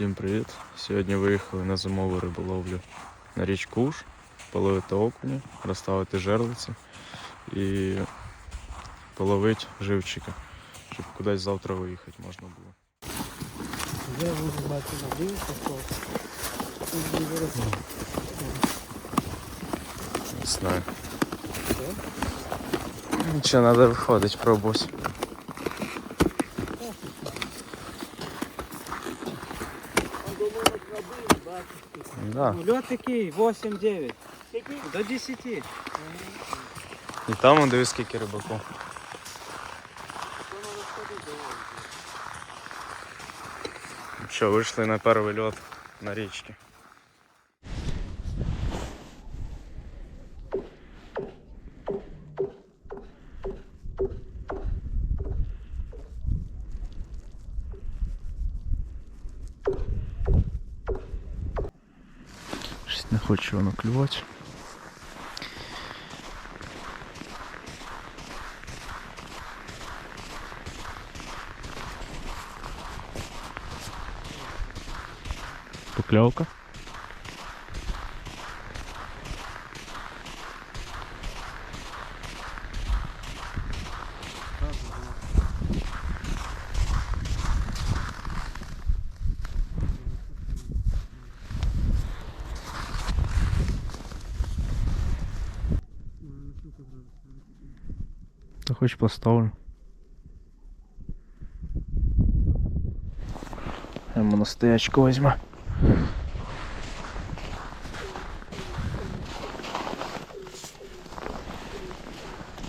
Всім привіт! Сьогодні виїхали на зимову риболовлю на річку Уж, половити окуня, розставити жерлиці і половити живчика, щоб кудись завтра виїхати можна було. Вже можна бачити надивився, що не. Не знаю. Нічого, треба виходити, пробувати. Да. Ну, Лед такий 8-9. До 10. І там он дивись скільки рибаків. Що, вийшли на перший льот на річці. Не хоче воно клювати. Покльовка. Поставлю. Я на стоячку візьму.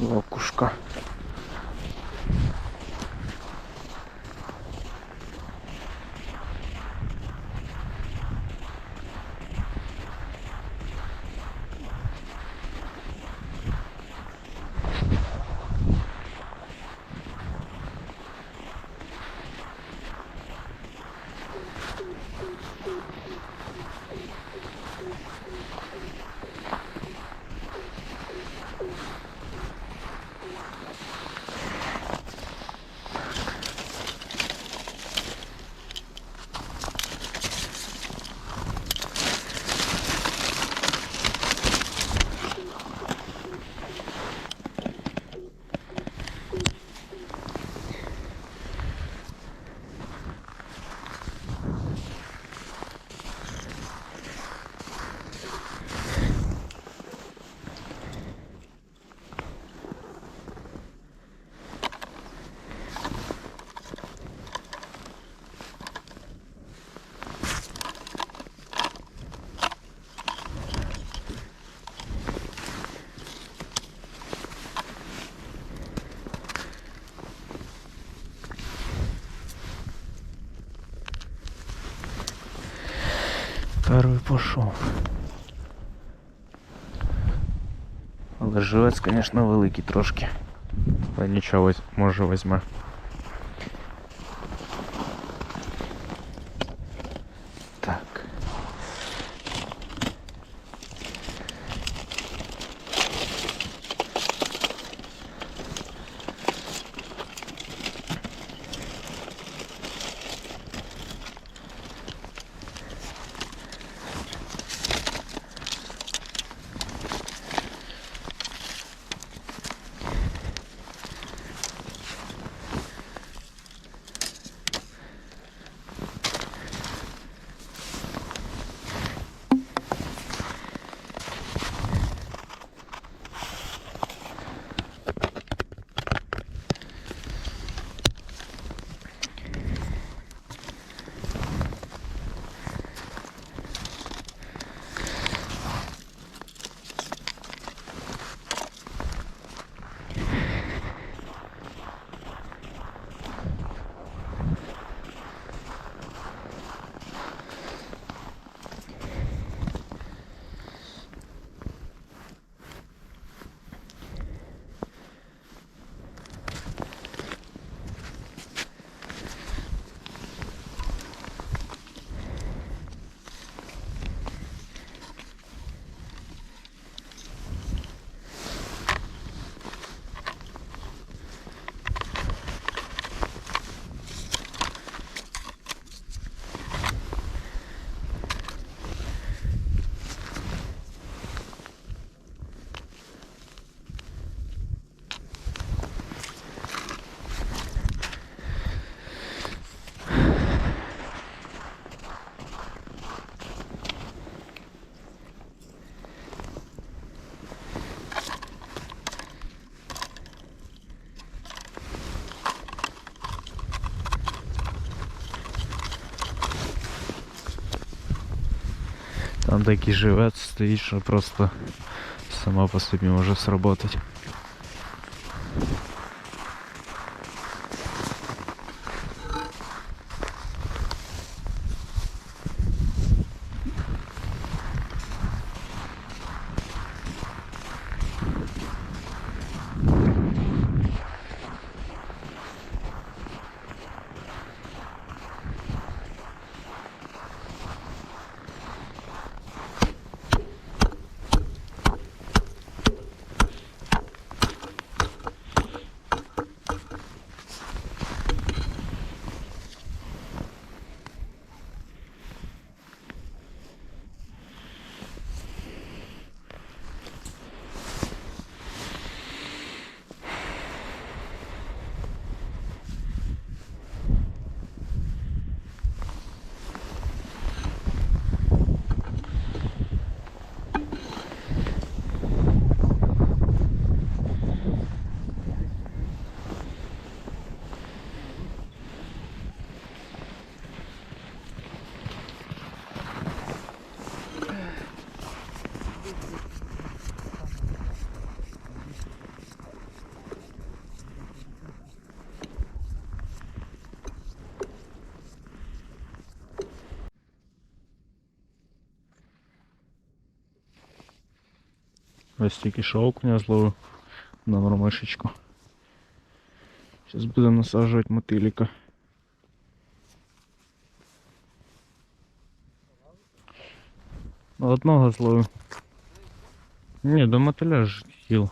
Локушка. Перший пішов. Але живець, звісно, великий трошки. Але нічого, може візьме. Там такий живець стоїть, що просто сама по собі може сработати. Ось тільки що окуня зловив на мормишечку. Зараз будемо насаджувати мотиліка. Одного зловив. Ні, до мотиля ж їл.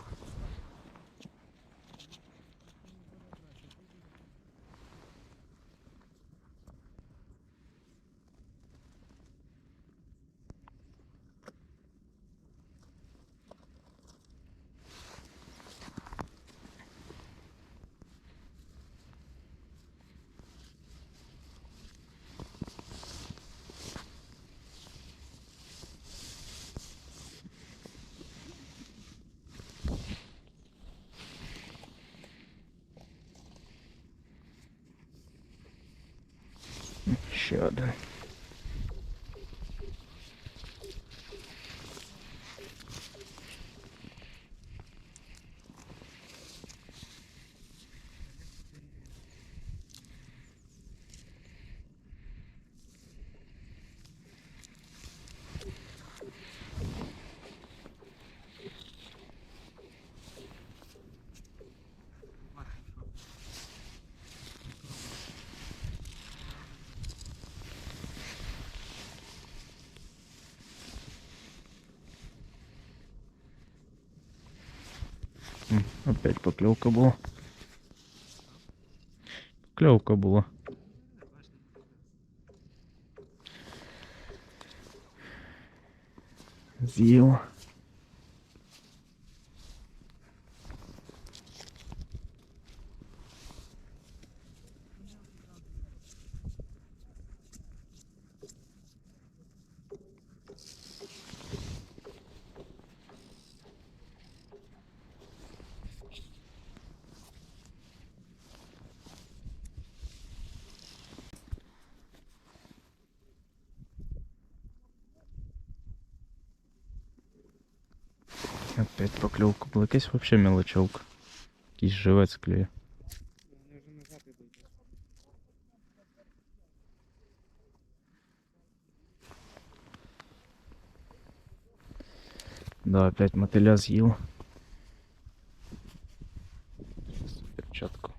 Опять поклевка была. Поклевка была. З'їв. Опять поклевка была. Якась вообще мелочевка. Якийсь живець клює. Вони вже назад ідуть. Да, опять мотиля з'їв. Щас Перчатку.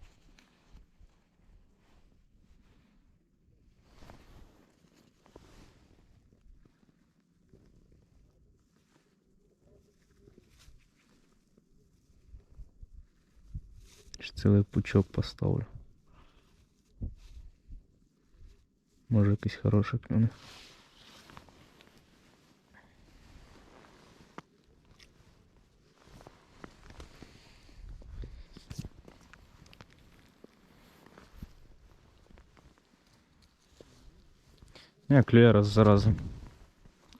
Цілий пучок поставлю. Може якийсь хороший клюне. Не, клює раз за разом.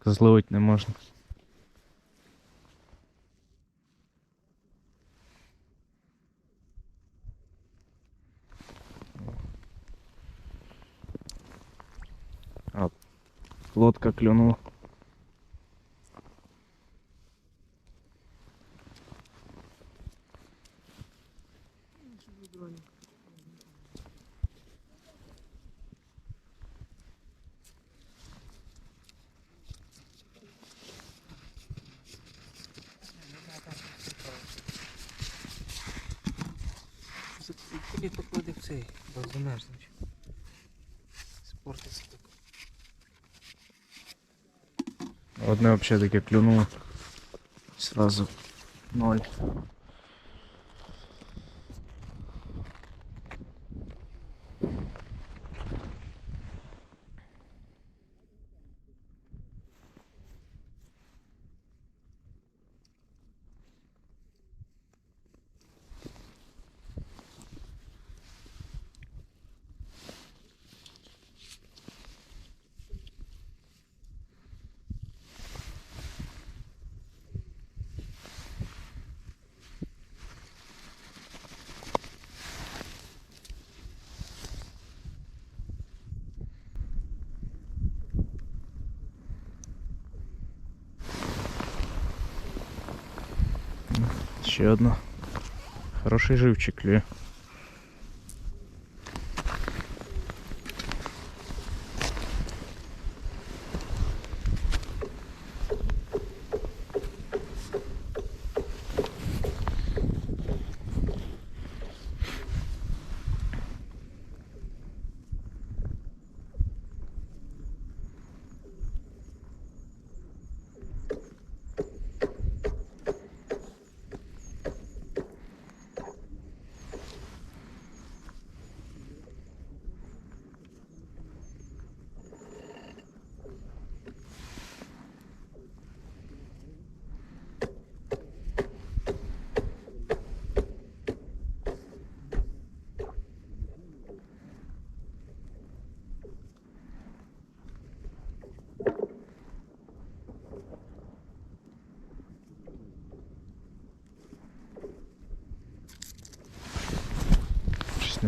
Зловить не можна. лодка клюнула. Тобі поклади в цей, бо замерзнеш. Спортиться. Одне взагалі таке клюнуло. Сразу ноль. Ще одна. Хороший живчик клює.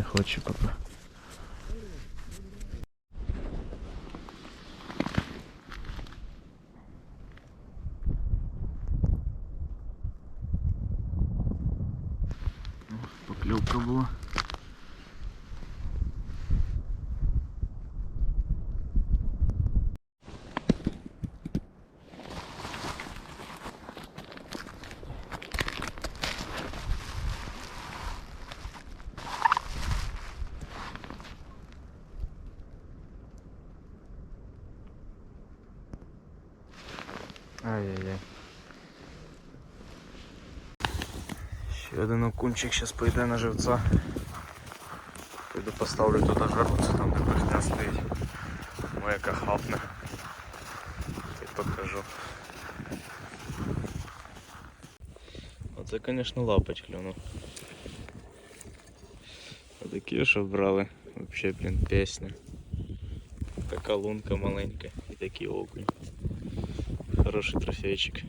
Щось не окунчик зараз пойде на живця. Пойду поставлю туди жерлицю, там де брехня стоїть. Моя хапне. І покажу. Оце, звісно, лапать клюнув. А такі, що брали, вообще, блін, пісня. Така лунка маленька і такий окунь. Хороший трофейчик.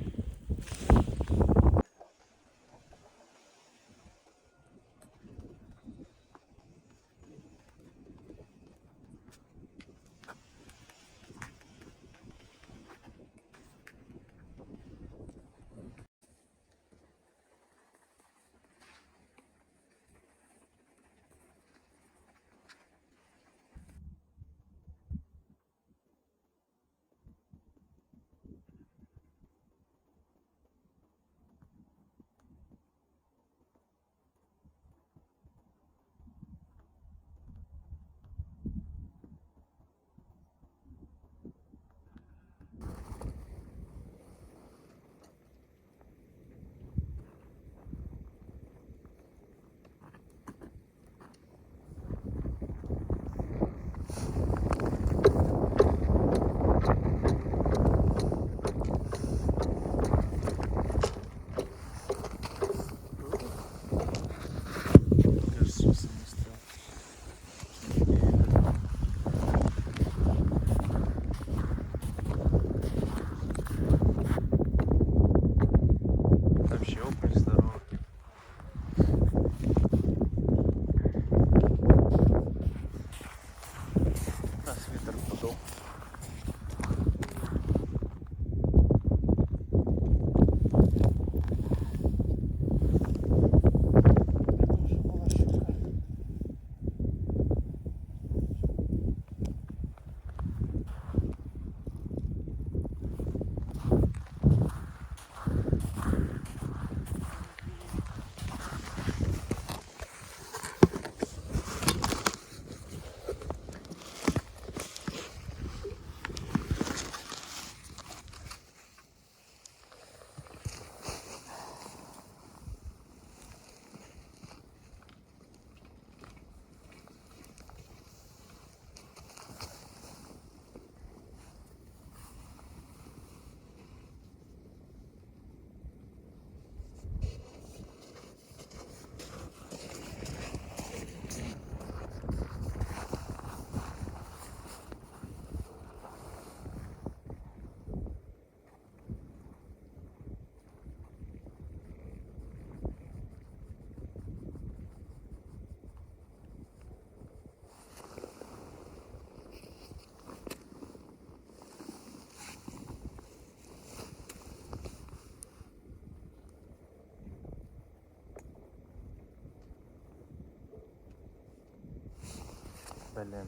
Блін,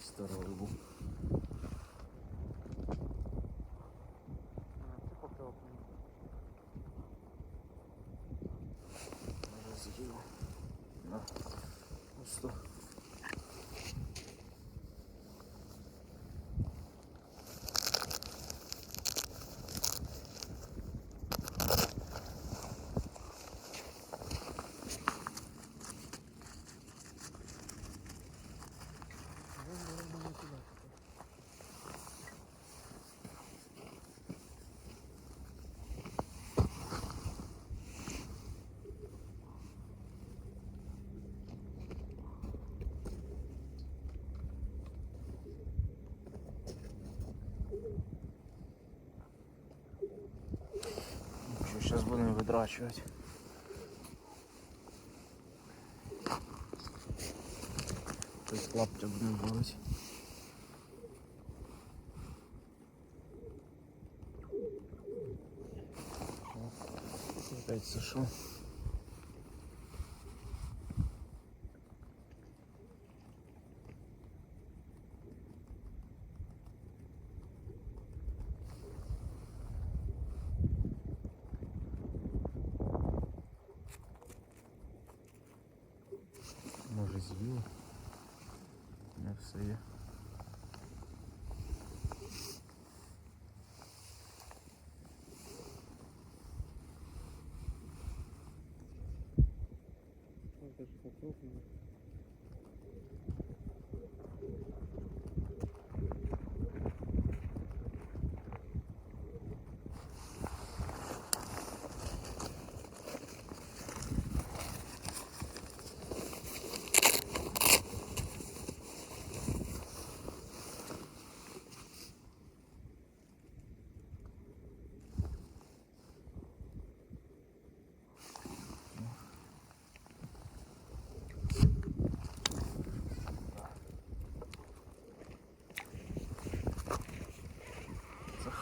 здоровий був. Це поки окунь. Роз'їв. На. Ось то. Вон, вон, вон, вон, туди. Що зараз будемо видрачувати. Тобто лаптя будемо бороть. Опять сошел. З'їли? Не все є. Ось даже так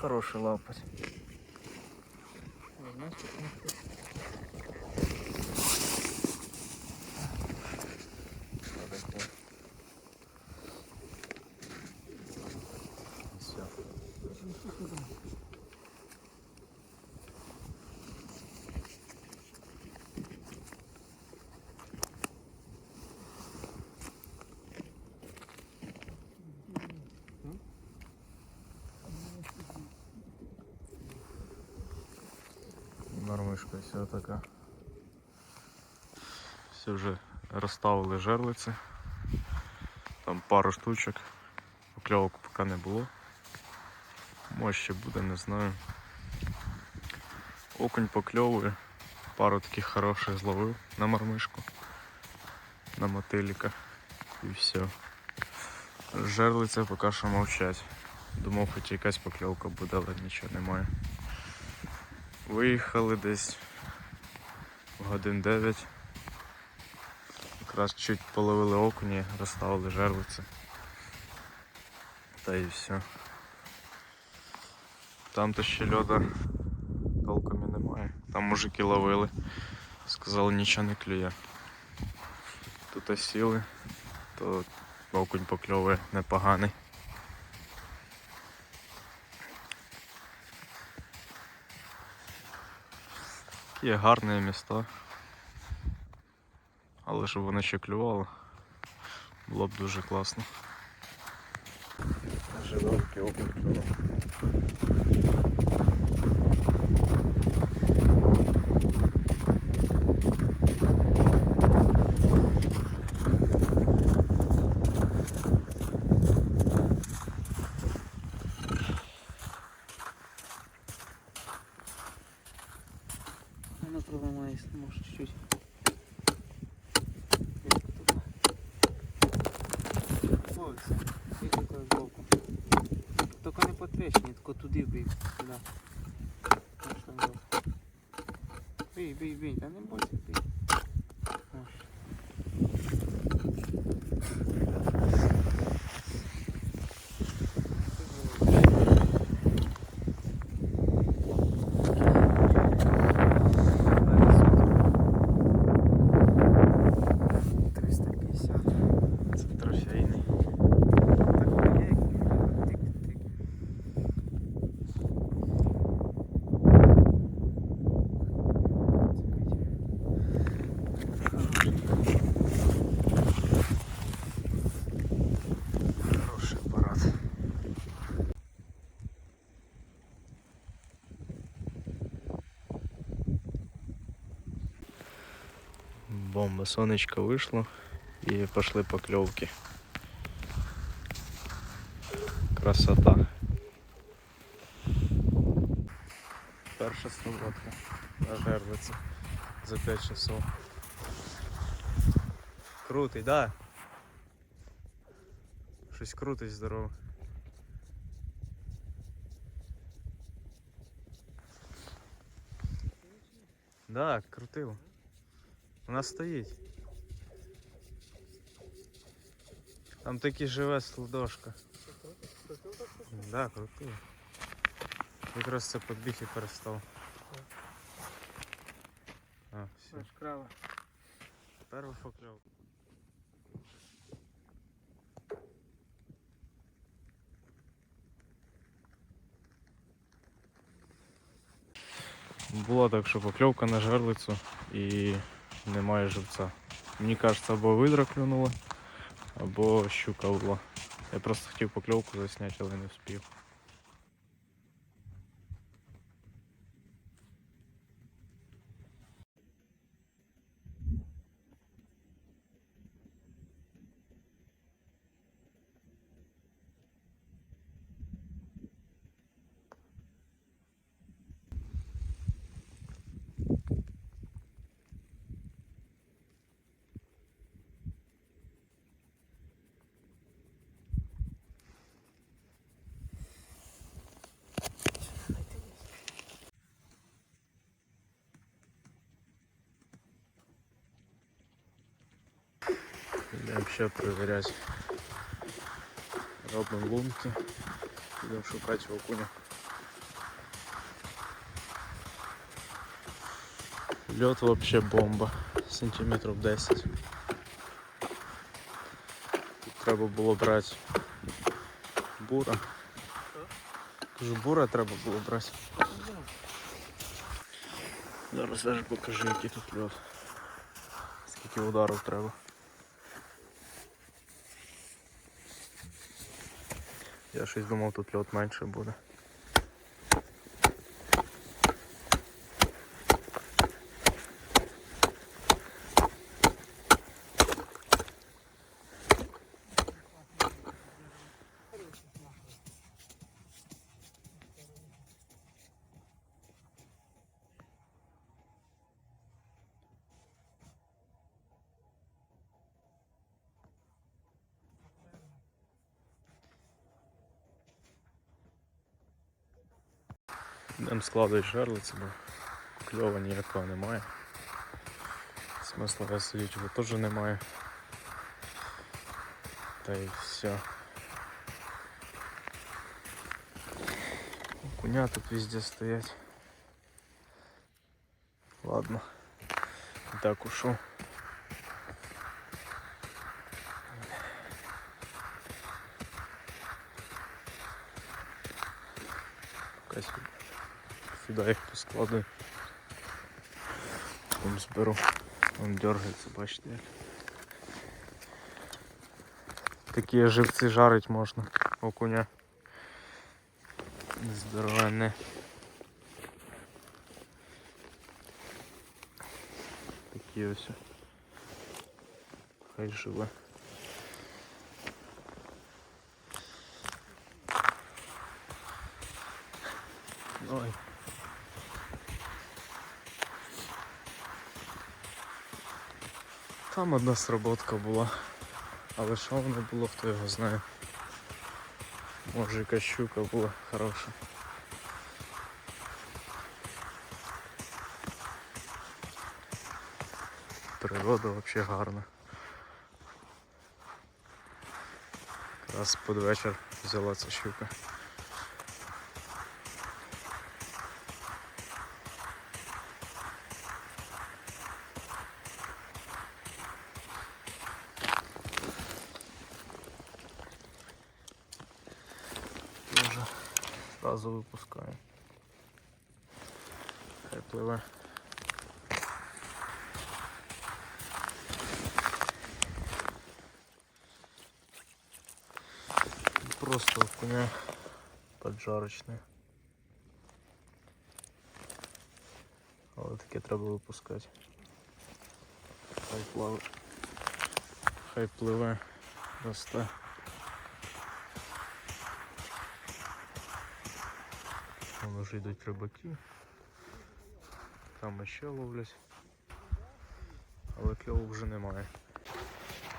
хороший лапоть. Ой, знаєш, як воно тут? Все. Нормишка все така. Все вже розставили жерлиці. Там пару штучок. Покльовок поки не було. Може ще буде, не знаю. Окунь покльовує. Пару таких хороших зловив на мармишку, на мотиліка і все. Жерлиця поки що мовчать. Думав, хоч якась покльовка буде, але нічого немає. Виїхали десь годин 9. Якраз чуть половили окуні, розставили жерлиці. Та і все. Там то ще льода толком і немає. Там мужики ловили. Сказали, нічого не клює. Тут сіли, то окунь покльовує непоганий. Є гарні міста. Але щоб воно ще клювало, було б дуже класно. Дуже 100 bin tane Бомба, сонечко вийшло і пішли покльовки. Красота. Перша слободка на жерлиці за 5 часов. Крутий, да? Щось крутить здорово. Да, крутив. Вона стоїть. Там таки живе сладошка. Да, крутив. Якраз це підбіг і перестав. А, все. Аж крава. Перший покльов. Була так, що покльовка на жерлицю і немає живця. Мені кажеться, або видра клюнула, або щука була. Я просто хотів покльовку засняти, але не встиг. Йдемо ще перевіряти. Робимо лунки. Будемо шукати окуня. Льот вообще бомба. Сантиметрів 10. Тут треба було брати бура. Кажу, бура треба було брати. Зараз даже покажу, який тут льот. Скільки ударів треба. Я щось думав, тут льот менше буде. Йдемо складувати жерлиці, бо кльова ніякого немає. Смисла висадити його теж немає. Та й все. Коня тут везде стоять. Ладно. І так ушов. Пока Сюди. Їх поскладую. Потім зберу. Он дергається, бачите як. Такі живці жарить можна окуня. Здоровенне. Такі ось. Хай живе. Ой. Там одна сработка була. Але що воно було, хто його знає. Може якась щука була хороша. Природа взагалі гарна. Якраз під вечір взяла ця щука. Тоже сразу выпускаю. Хай пливе. Просто окуня поджарочне. Але таке треба випускати. Хай плаве. Хай пливе, росте. Вон вже йдуть рибаки. Там ще ловлять. Але кльову вже немає.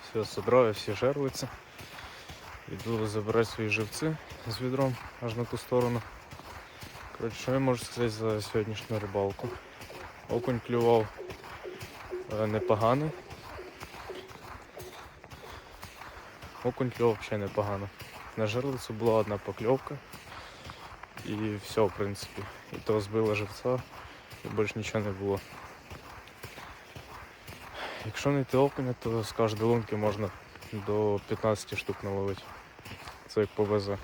Все, собираю всі жерлиці. Іду забирати свої живці з відром аж на ту сторону. Коротше, що я можу сказати за сьогоднішню рибалку? Окунь клював е, непоганий. Окунь клював взагалі непогано. На жерлицю була одна покльовка. І все, в принципі. І то збила живця, і більше нічого не було. Якщо не йти окуня, то з кожної лунки можна до 15 штук наловити. Це як повезе.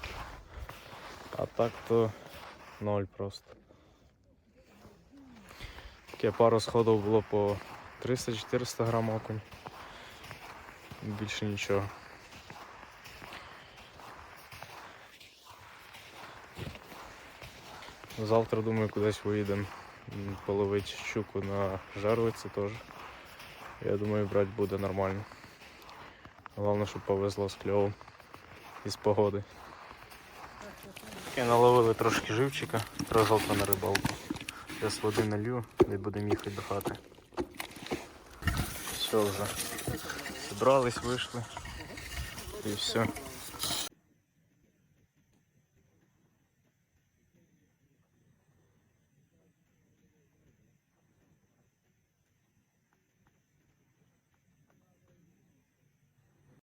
А так то ноль просто. Таке пару сходів було по 300-400 грам окунь. Більше нічого. Завтра, думаю, кудись виїдемо половити щуку на жерлиці теж. Я думаю, брати буде нормально. Головне, щоб повезло з кльовом і з погоди. І наловили трошки живчика, треба на рибалку. Зараз води налью і будемо їхати до хати. Все вже. Зібрались, вийшли. І все.